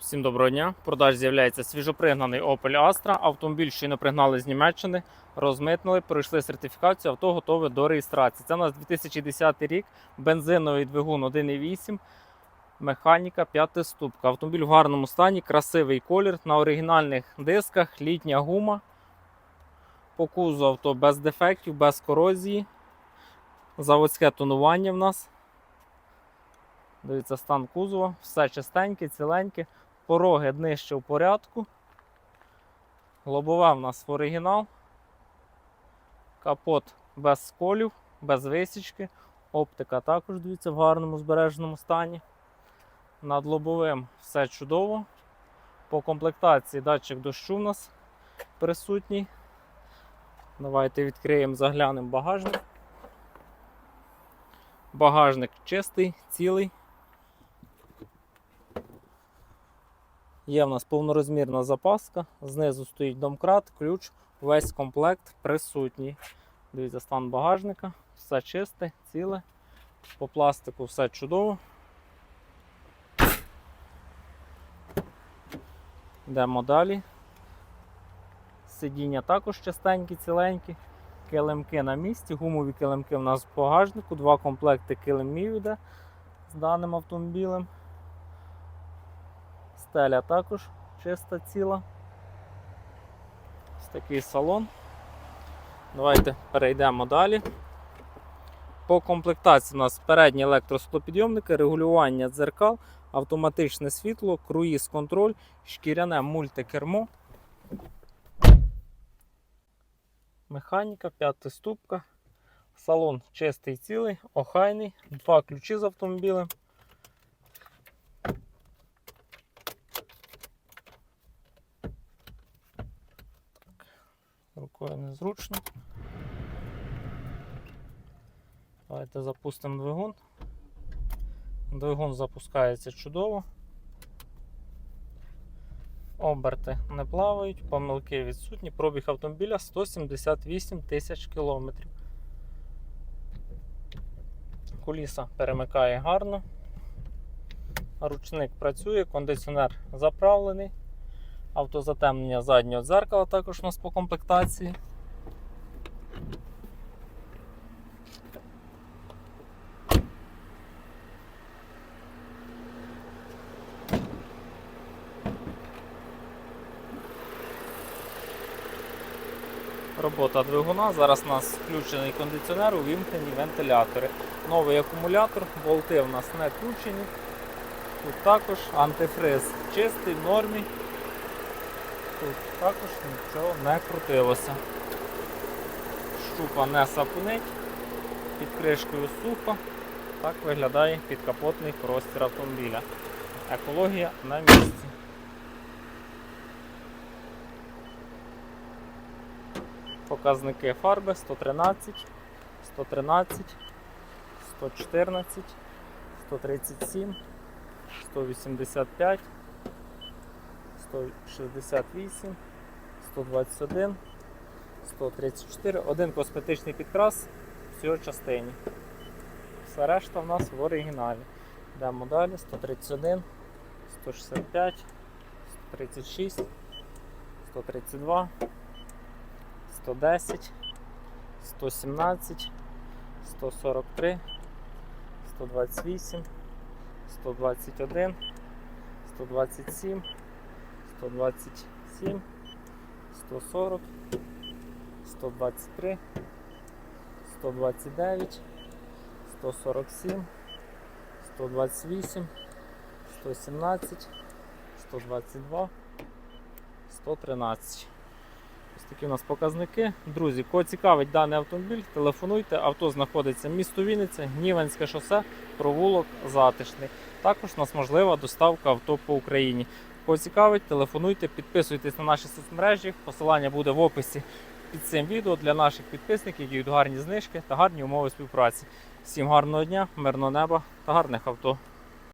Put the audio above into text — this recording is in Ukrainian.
Всім доброго дня. В продажі з'являється свіжопригнаний Opel Astra. Автомобіль щойно пригнали з Німеччини, розмитнили, пройшли сертифікацію, авто готове до реєстрації. Це у нас 2010 рік, бензиновий двигун 1.8, механіка 5 ступка. Автомобіль в гарному стані, красивий колір, на оригінальних дисках, літня гума. По кузу авто без дефектів, без корозії. Заводське тонування в нас. Дивіться, стан кузова, все чистеньке, ціленьке, пороги днище в порядку. Лобове в нас в оригінал. Капот без сколів, без висічки. Оптика також дивіться в гарному збереженому стані. Над лобовим все чудово. По комплектації датчик дощу в нас присутній. Давайте відкриємо, заглянемо багажник. Багажник чистий, цілий. Є в нас повнорозмірна запаска, знизу стоїть домкрат, ключ, весь комплект присутній. Дивіться, стан багажника, все чисте, ціле. По пластику все чудово. Йдемо далі. Сидіння також чистенькі, ціленькі. Килимки на місці, гумові килимки в нас в багажнику, два комплекти килимів йде з даним автомобілем. Стеля також чиста ціла. Ось такий салон. Давайте перейдемо далі. По комплектації у нас передні електросклопідйомники, регулювання дзеркал, автоматичне світло, круїз контроль, шкіряне мультикермо. Механіка, п'ята ступка. Салон чистий цілий, охайний, два ключі з автомобілем. Рукою незручно. Давайте запустимо двигун. Двигун запускається чудово. Оберти не плавають, помилки відсутні. Пробіг автомобіля 178 тисяч кілометрів. Куліса перемикає гарно. Ручник працює, кондиціонер заправлений. Автозатемнення заднього дзеркала також у нас по комплектації. Робота двигуна. Зараз у нас включений кондиціонер, увімкнені вентилятори. Новий акумулятор, болти у нас не включені. Тут також антифриз чистий, в нормі. Тут також нічого не крутилося. Щупа не сапунить, під кришкою сухо. Так виглядає підкапотний простір автомобіля. Екологія на місці. Показники фарби 113, 113, 114, 137, 185. 168, 121, 134, один косметичний підкрас в цій частині. Все решта в нас в оригіналі. Йдемо далі, 131, 165, 136, 132, 110, 117, 143, 128, 121, 127. 127, 140, 123, 129, 147, 128, 117, 122, 113. Ось такі у нас показники. Друзі, кого цікавить даний автомобіль, телефонуйте. Авто знаходиться місто Вінниця, Гніванське шосе, провулок Затишний. Також у нас можлива доставка авто по Україні. Кого цікавить, телефонуйте, підписуйтесь на наші соцмережі. Посилання буде в описі під цим відео для наших підписників, які дають гарні знижки та гарні умови співпраці. Всім гарного дня, мирного неба та гарних авто.